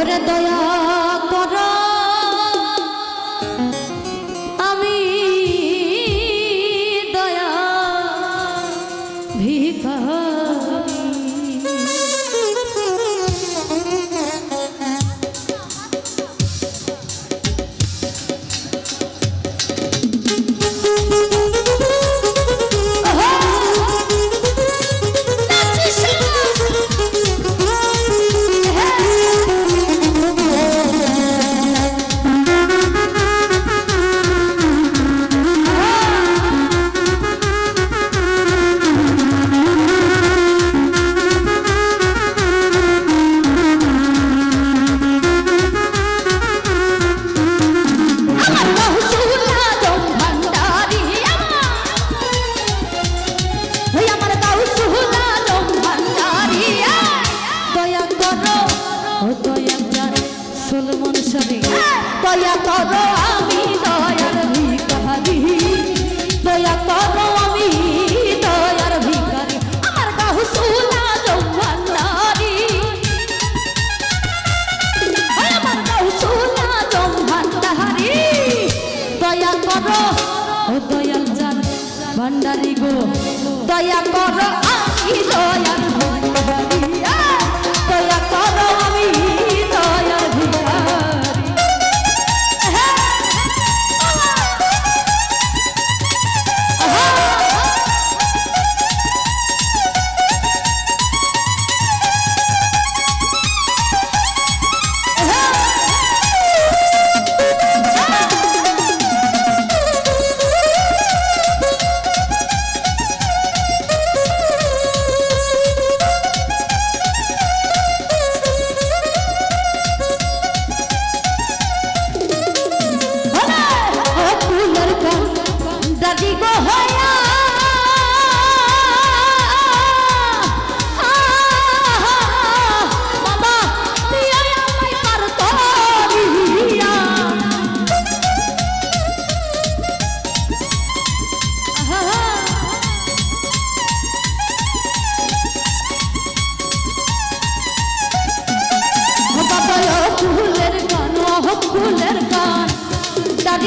মোর দয়া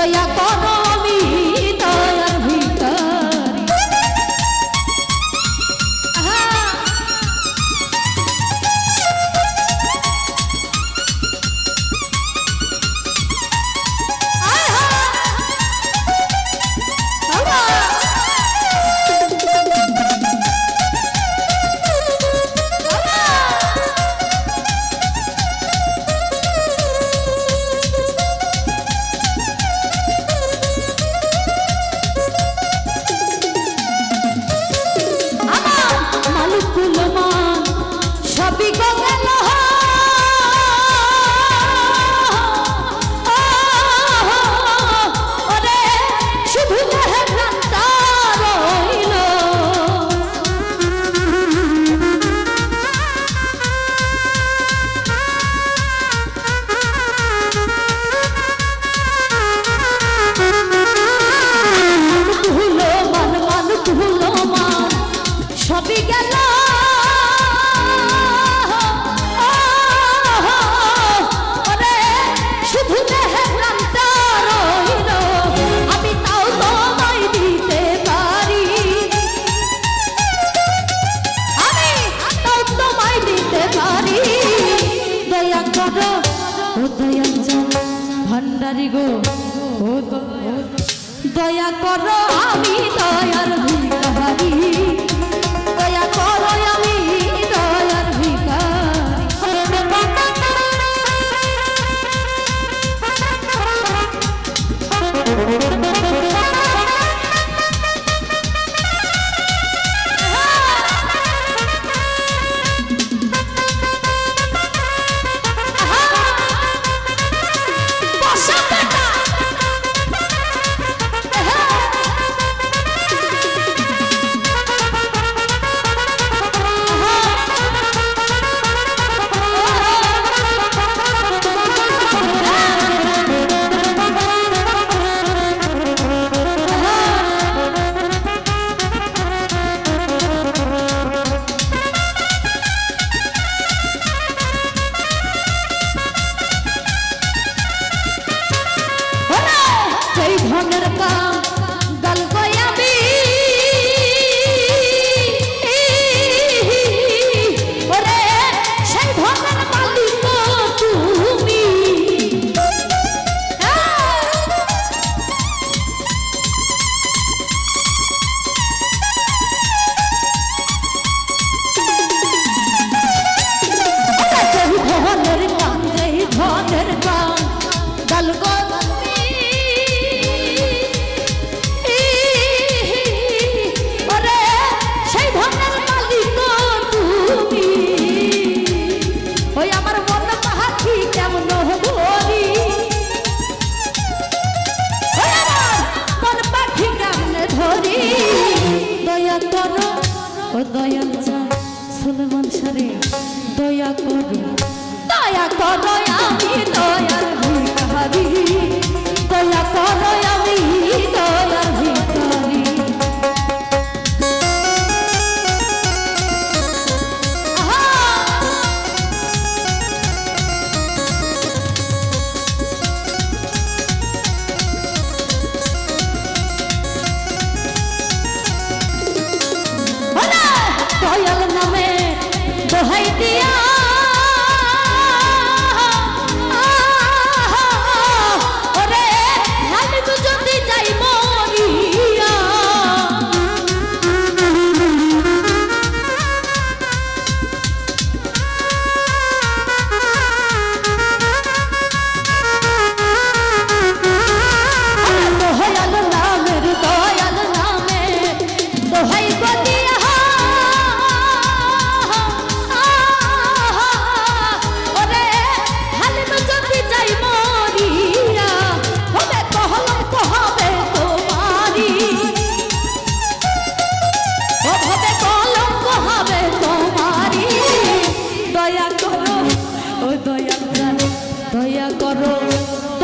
দয়া করো। ভণ্ডারি গো ও দয়া করো আমি দয়ার ভিকারি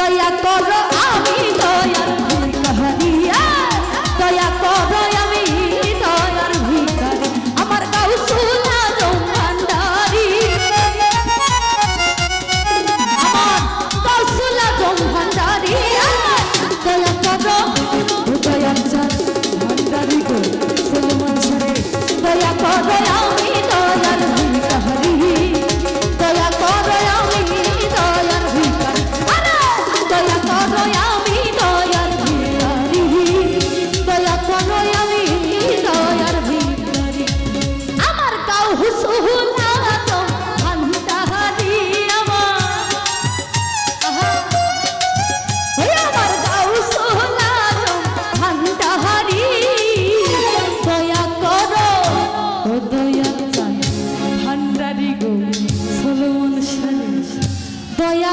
দয়া করো আমি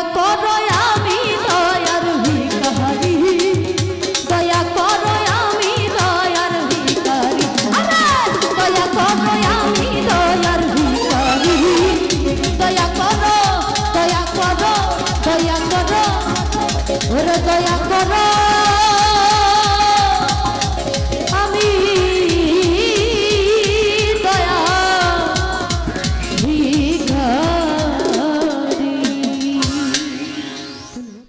socorro